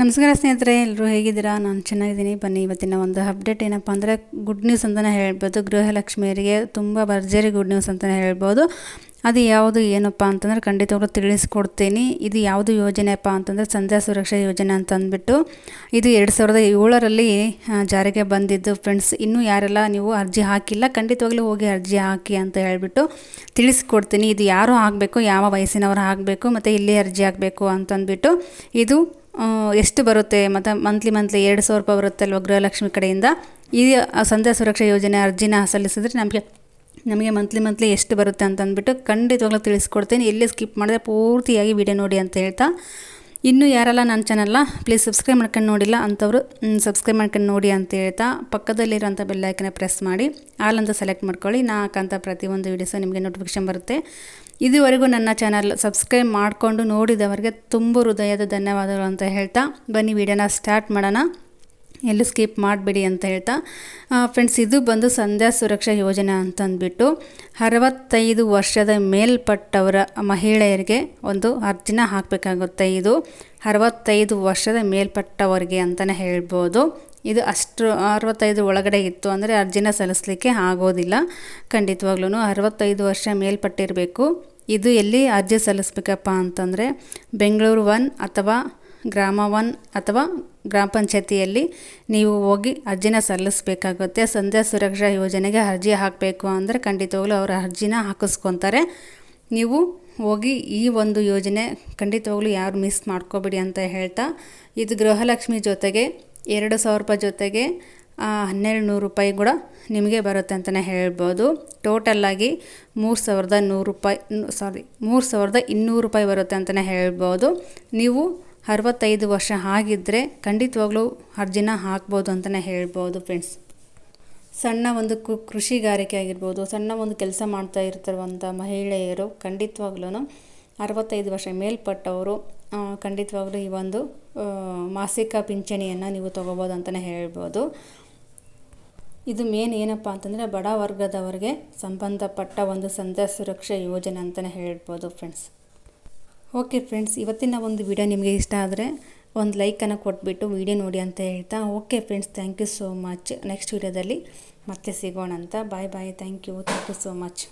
ನಮಸ್ಕಾರ ಸ್ನೇಹಿತರೆ ಎಲ್ಲರೂ ಹೇಗಿದ್ದೀರಾ? ನಾನು ಚೆನ್ನಾಗಿದ್ದೀನಿ. ಬನ್ನಿ, ಇವತ್ತಿನ ಒಂದು ಅಪ್ಡೇಟ್ ಏನಪ್ಪ ಅಂದರೆ ಗುಡ್ ನ್ಯೂಸ್ ಅಂತಲೇ ಹೇಳ್ಬೋದು. ಗೃಹಲಕ್ಷ್ಮಿಯರಿಗೆ ತುಂಬ ಭರ್ಜರಿ ಗುಡ್ ನ್ಯೂಸ್ ಅಂತಲೇ ಹೇಳ್ಬೋದು. ಅದು ಯಾವುದು, ಏನಪ್ಪ ಅಂತಂದರೆ ಖಂಡಿತವಾಗ್ಲೂ ತಿಳಿಸ್ಕೊಡ್ತೀನಿ. ಇದು ಯಾವುದು ಯೋಜನೆಯಪ್ಪ ಅಂತಂದರೆ ಸಂಧ್ಯಾ ಸುರಕ್ಷಾ ಯೋಜನೆ ಅಂತ ಅಂದ್ಬಿಟ್ಟು ಇದು ಎರಡು ಸಾವಿರದ ಏಳರಲ್ಲಿ ಜಾರಿಗೆ ಬಂದಿದ್ದು. ಫ್ರೆಂಡ್ಸ್ ಇನ್ನೂ ಯಾರೆಲ್ಲ ನೀವು ಅರ್ಜಿ ಹಾಕಿಲ್ಲ, ಖಂಡಿತವಾಗ್ಲೂ ಹೋಗಿ ಅರ್ಜಿ ಹಾಕಿ ಅಂತ ಹೇಳಿಬಿಟ್ಟು ತಿಳಿಸ್ಕೊಡ್ತೀನಿ. ಇದು ಯಾರು ಆಗಬೇಕು ಯಾವ ವಯಸ್ಸಿನವರು ಆಗಬೇಕು ಮತ್ತು ಇಲ್ಲಿ ಅರ್ಜಿ ಹಾಕಬೇಕು ಅಂತಂದ್ಬಿಟ್ಟು ಇದು ಎಷ್ಟು ಬರುತ್ತೆ? ಮತ್ತು ಮಂತ್ಲಿ ಮಂತ್ಲಿ ಎರಡು ಸಾವಿರ ರೂಪಾಯಿ ಬರುತ್ತೆ ಅಲ್ವ ಗೃಹಲಕ್ಷ್ಮಿ ಕಡೆಯಿಂದ? ಈ ಸಂಧ್ಯಾ ಸುರಕ್ಷಾ ಯೋಜನೆ ಅರ್ಜಿನ ಸಲ್ಲಿಸಿದ್ರೆ ನಮಗೆ ನಮಗೆ ಮಂತ್ಲಿ ಮಂತ್ಲಿ ಎಷ್ಟು ಬರುತ್ತೆ ಅಂತ ಅಂದ್ಬಿಟ್ಟು ಖಂಡಿತವಾಗ್ಲೂ ತಿಳಿಸ್ಕೊಡ್ತೀನಿ. ಎಲ್ಲಿ ಸ್ಕಿಪ್ ಮಾಡಿದ್ರೆ ಪೂರ್ತಿಯಾಗಿ ವಿಡಿಯೋ ನೋಡಿ ಅಂತ ಹೇಳ್ತಾ. ಇನ್ನೂ ಯಾರೆಲ್ಲ ನನ್ನ ಚಾನಲ್ನ ಪ್ಲೀಸ್ ಸಬ್ಸ್ಕ್ರೈಬ್ ಮಾಡ್ಕೊಂಡು ನೋಡಿಲ್ಲ ಅಂಥವ್ರು ಸಬ್ಸ್ಕ್ರೈಬ್ ಮಾಡ್ಕೊಂಡು ನೋಡಿ ಅಂತ ಹೇಳ್ತಾ ಪಕ್ಕದಲ್ಲಿರೋಂಥ ಬೆಲ್ಲೈಕನ್ನ ಪ್ರೆಸ್ ಮಾಡಿ ಆಲ್ ಅಂತ ಸೆಲೆಕ್ಟ್ ಮಾಡ್ಕೊಳ್ಳಿ. ನಾ ಹಾಕಂಥ ಪ್ರತಿಯೊಂದು ವೀಡಿಯೋಸು ನಿಮಗೆ ನೋಟಿಫಿಕೇಶನ್ ಬರುತ್ತೆ. ಇದುವರೆಗೂ ನನ್ನ ಚಾನಲ್ ಸಬ್ಸ್ಕ್ರೈಬ್ ಮಾಡಿಕೊಂಡು ನೋಡಿದವರಿಗೆ ತುಂಬ ಹೃದಯದ ಧನ್ಯವಾದಗಳು ಅಂತ ಹೇಳ್ತಾ ಬನ್ನಿ. ವಿಡಿಯೋನ ಸ್ಟಾರ್ಟ್ ಮಾಡೋಣ. ಎಲ್ಲೂ ಸ್ಕಿಪ್ ಮಾಡಬೇಡಿ ಅಂತ ಹೇಳ್ತಾ ಫ್ರೆಂಡ್ಸ್ ಇದು ಬಂದು ಸಂಧ್ಯಾ ಸುರಕ್ಷಾ ಯೋಜನೆ ಅಂತಂದ್ಬಿಟ್ಟು ಅರವತ್ತೈದು ವರ್ಷದ ಮೇಲ್ಪಟ್ಟವರ ಮಹಿಳೆಯರಿಗೆ ಒಂದು ಅರ್ಜಿನ ಹಾಕಬೇಕಾಗುತ್ತೆ. ಇದು ಅರವತ್ತೈದು ವರ್ಷದ ಮೇಲ್ಪಟ್ಟವರಿಗೆ ಅಂತಲೇ ಹೇಳ್ಬೋದು. ಇದು ಅಷ್ಟು, ಅರವತ್ತೈದು ಒಳಗಡೆ ಇತ್ತು ಅಂದರೆ ಅರ್ಜಿನ ಸಲ್ಲಿಸಲಿಕ್ಕೆ ಆಗೋದಿಲ್ಲ. ಖಂಡಿತವಾಗ್ಲೂ ಅರವತ್ತೈದು ವರ್ಷ ಮೇಲ್ಪಟ್ಟಿರಬೇಕು. ಇದು ಎಲ್ಲಿ ಅರ್ಜಿ ಸಲ್ಲಿಸ್ಬೇಕಪ್ಪ ಅಂತಂದರೆ ಬೆಂಗಳೂರು ಒನ್ ಅಥವಾ ಗ್ರಾಮ ಒನ್ ಅಥವಾ ಗ್ರಾಮ ಪಂಚಾಯತಿಯಲ್ಲಿ ನೀವು ಹೋಗಿ ಅರ್ಜಿನ ಸಲ್ಲಿಸಬೇಕಾಗುತ್ತೆ. ಸಂಧ್ಯಾ ಸುರಕ್ಷಾ ಯೋಜನೆಗೆ ಅರ್ಜಿ ಹಾಕಬೇಕು ಅಂದರೆ ಖಂಡಿತವಾಗ್ಲೂ ಅವರ ಅರ್ಜಿನ ಹಾಕಿಸ್ಕೊತಾರೆ. ನೀವು ಹೋಗಿ ಈ ಒಂದು ಯೋಜನೆ ಖಂಡಿತವಾಗ್ಲೂ ಯಾರು ಮಿಸ್ ಮಾಡ್ಕೋಬೇಡಿ ಅಂತ ಹೇಳ್ತಾ, ಇದು ಗೃಹಲಕ್ಷ್ಮಿ ಜೊತೆಗೆ ಎರಡು ಸಾವಿರ ರೂಪಾಯಿ ಜೊತೆಗೆ ಹನ್ನೆರಡು ನೂರು ರೂಪಾಯಿ ಕೂಡ ನಿಮಗೆ ಬರುತ್ತೆ ಅಂತಲೇ ಹೇಳ್ಬೋದು. ಟೋಟಲ್ಲಾಗಿ ಮೂರು ಸಾವಿರದ ನೂರು ರೂಪಾಯಿ, ಸಾರಿ, ಮೂರು ಸಾವಿರದ ಇನ್ನೂರು ರೂಪಾಯಿ ಬರುತ್ತೆ ಅಂತಲೇ ಹೇಳ್ಬೋದು. ನೀವು ಅರವತ್ತೈದು ವರ್ಷ ಆಗಿದ್ದರೆ ಖಂಡಿತವಾಗ್ಲೂ ಅರ್ಜಿನ ಹಾಕ್ಬೋದು ಅಂತಲೇ ಹೇಳ್ಬೋದು ಫ್ರೆಂಡ್ಸ್ ಸಣ್ಣ ಒಂದು ಕು, ಕೃಷಿಗಾರಿಕೆ ಆಗಿರ್ಬೋದು, ಸಣ್ಣ ಒಂದು ಕೆಲಸ ಮಾಡ್ತಾ ಇರ್ತಿರುವಂಥ ಮಹಿಳೆಯರು ಖಂಡಿತವಾಗ್ಲೂ ಅರವತ್ತೈದು ವರ್ಷ ಮೇಲ್ಪಟ್ಟವರು ಖಂಡಿತವಾಗ್ಲೂ ಈ ಒಂದು ಮಾಸಿಕ ಪಿಂಚಣಿಯನ್ನು ನೀವು ತೊಗೋಬೋದು ಅಂತಲೇ ಹೇಳ್ಬೋದು. ಇದು ಮೇನ್ ಏನಪ್ಪ ಅಂತಂದರೆ ಬಡ ವರ್ಗದವರಿಗೆ ಸಂಬಂಧಪಟ್ಟ ಒಂದು ಸಂಧ್ಯಾ ಸುರಕ್ಷಾ ಯೋಜನೆ ಅಂತಲೇ ಹೇಳ್ಬೋದು ಫ್ರೆಂಡ್ಸ್ ಓಕೆ ಫ್ರೆಂಡ್ಸ್, ಇವತ್ತಿನ ಒಂದು ವಿಡಿಯೋ ನಿಮಗೆ ಇಷ್ಟ ಆದರೆ ಒಂದು ಲೈಕನ್ನು ಕೊಟ್ಬಿಟ್ಟು ವಿಡಿಯೋ ನೋಡಿ ಅಂತ ಹೇಳ್ತಾ, okay friends thank you so much next ವಿಡಿಯೋದಲ್ಲಿ ಮತ್ತೆ ಸಿಗೋಣ ಅಂತ bye bye thank you thank you so much